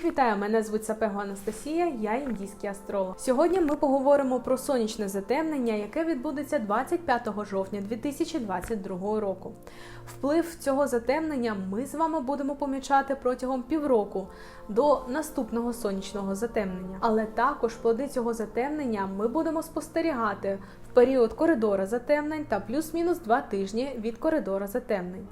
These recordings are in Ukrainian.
Всіх вітаю! Мене звуть Сапего Анастасія, я індійський астролог. Сьогодні ми поговоримо про сонячне затемнення, яке відбудеться 25 жовтня 2022 року. Вплив цього затемнення ми з вами будемо помічати протягом півроку до наступного сонячного затемнення. Але також плоди цього затемнення ми будемо спостерігати в період коридора затемнень та плюс-мінус два тижні від коридора затемнень.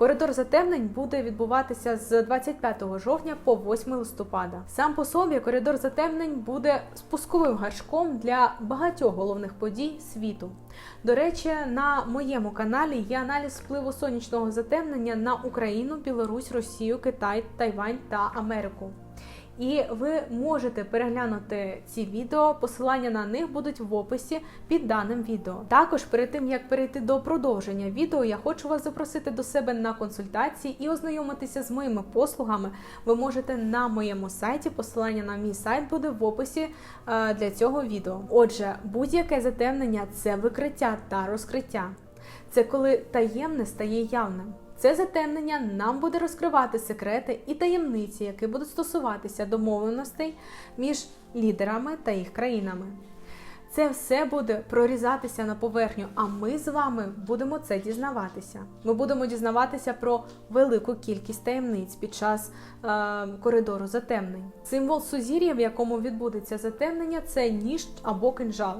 Коридор затемнень буде відбуватися з 25 жовтня по 8 листопада. Сам по собі коридор затемнень буде спусковим гачком для багатьох головних подій світу. До речі, на моєму каналі є аналіз впливу сонячного затемнення на Україну, Білорусь, Росію, Китай, Тайвань та Америку. І ви можете переглянути ці відео. Посилання на них будуть в описі під даним відео. Також перед тим як перейти до продовження відео, я хочу вас запросити до себе на консультації і ознайомитися з моїми послугами. Ви можете на моєму сайті. Посилання на мій сайт буде в описі е, для цього відео. Отже, будь-яке затемнення це викриття та розкриття. Це коли таємне стає явним. Це затемнення нам буде розкривати секрети і таємниці, які будуть стосуватися домовленостей між лідерами та їх країнами. Це все буде прорізатися на поверхню, а ми з вами будемо це дізнаватися. Ми будемо дізнаватися про велику кількість таємниць під час е, коридору затемнень. Символ сузір'я, в якому відбудеться затемнення, це ніж або кинжал.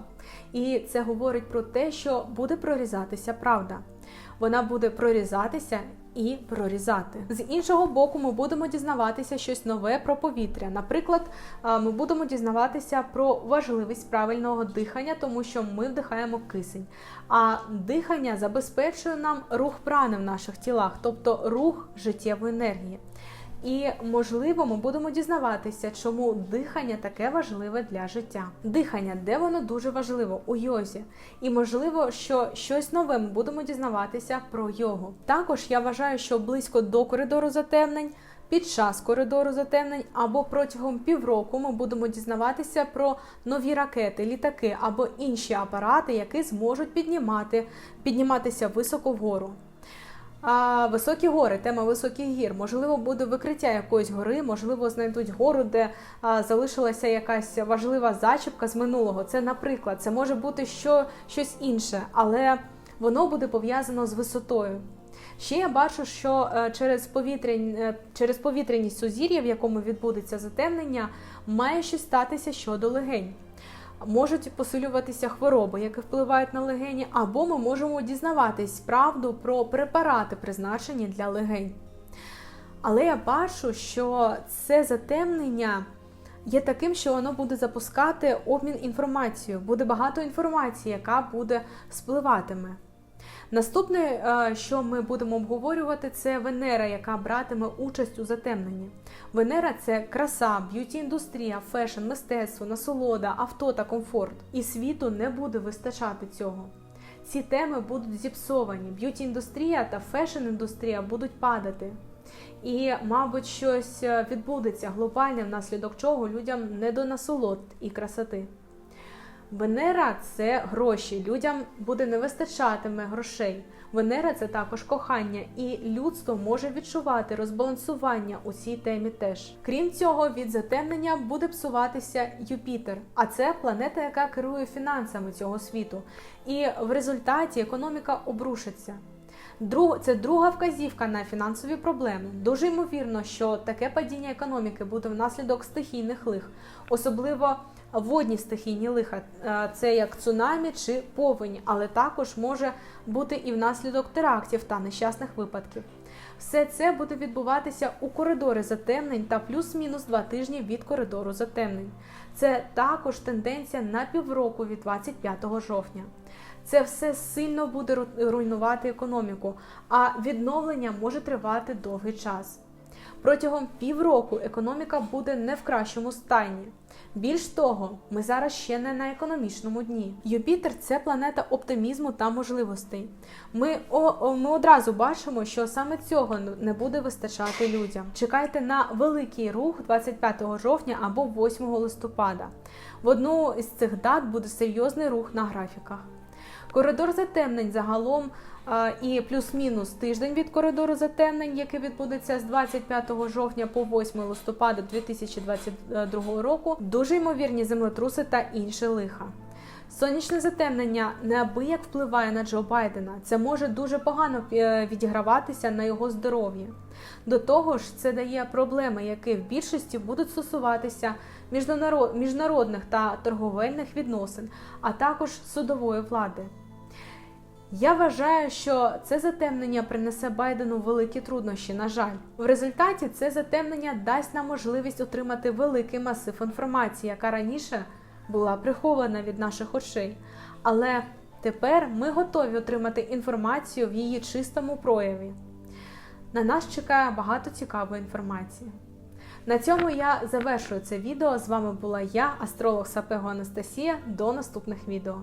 І це говорить про те, що буде прорізатися правда вона буде прорізатися і прорізати. З іншого боку, ми будемо дізнаватися щось нове про повітря. Наприклад, ми будемо дізнаватися про важливість правильного дихання, тому що ми вдихаємо кисень. А дихання забезпечує нам рух прани в наших тілах, тобто рух життєвої енергії. І, можливо, ми будемо дізнаватися, чому дихання таке важливе для життя. Дихання, де воно дуже важливо у йозі. І можливо, що щось нове ми будемо дізнаватися про йогу. Також я вважаю, що близько до коридору затемнень. Під час коридору затемнень або протягом півроку ми будемо дізнаватися про нові ракети, літаки або інші апарати, які зможуть піднімати, підніматися високо вгору. А високі гори, тема високих гір. Можливо, буде викриття якоїсь гори, можливо, знайдуть гору, де а, залишилася якась важлива зачіпка з минулого. Це, наприклад, це може бути що, щось інше, але воно буде пов'язано з висотою. Ще я бачу, що е, через повітряні, е, через повітряність сузір'я, в якому відбудеться затемнення, має щось статися щодо легень можуть посилюватися хвороби, які впливають на легені, або ми можемо дізнаватись правду про препарати, призначені для легень. Але я бачу, що це затемнення є таким, що воно буде запускати обмін інформацією. Буде багато інформації, яка буде спливатиме. Наступне, е, що ми будемо обговорювати, це Венера, яка братиме участь у затемненні. Венера це краса, б'юті-індустрія, фешн, мистецтво, насолода, авто та комфорт. І світу не буде вистачати цього. Ці теми будуть зіпсовані. Б'юті-індустрія та фешн-індустрія будуть падати. І, мабуть, щось е, відбудеться глобальне, внаслідок чого людям не до насолод і красоти. Венера це гроші. Людям буде не вистачатиме грошей. Венера це також кохання, і людство може відчувати розбалансування у цій темі теж. Крім цього, від затемнення буде псуватися Юпітер, а це планета, яка керує фінансами цього світу. І в результаті економіка обрушиться. Це друга вказівка на фінансові проблеми. Дуже ймовірно, що таке падіння економіки буде внаслідок стихійних лих, особливо водні стихійні лиха, е, це як цунамі чи повені, але також може бути і внаслідок терактів та нещасних випадків. Все це буде відбуватися у коридорі затемнень та плюс-мінус два тижні від коридору затемнень. Це також тенденція на півроку від 25 жовтня. Це все сильно буде руйнувати економіку, а відновлення може тривати довгий час. Протягом півроку економіка буде не в кращому стані. Більш того, ми зараз ще не на економічному дні. Юпітер це планета оптимізму та можливостей. Ми о, ми одразу бачимо, що саме цього не буде вистачати людям. Чекайте на великий рух 25 жовтня або 8 листопада. В одну із цих дат буде серйозний рух на графіках. Коридор затемнень загалом і плюс-мінус тиждень від коридору затемнень, який відбудеться з 25 жовтня по 8 листопада 2022 року, дуже ймовірні землетруси та інші лиха. Сонячне затемнення неабияк впливає на Джо Байдена. Це може дуже погано е, відіграватися на його здоров'я. До того ж, це дає проблеми, які в більшості будуть стосуватися міжнарод- міжнародних та торговельних відносин, а також судової влади. Я вважаю, що це затемнення принесе Байдену великі труднощі. На жаль, в результаті це затемнення дасть нам можливість отримати великий масив інформації, яка раніше була прихована від наших очей. Але тепер ми готові отримати інформацію в її чистому прояві. На нас чекає багато цікавої інформації. На цьому я завершую це відео. З вами була я, астролог Сапего Анастасія. До наступних відео.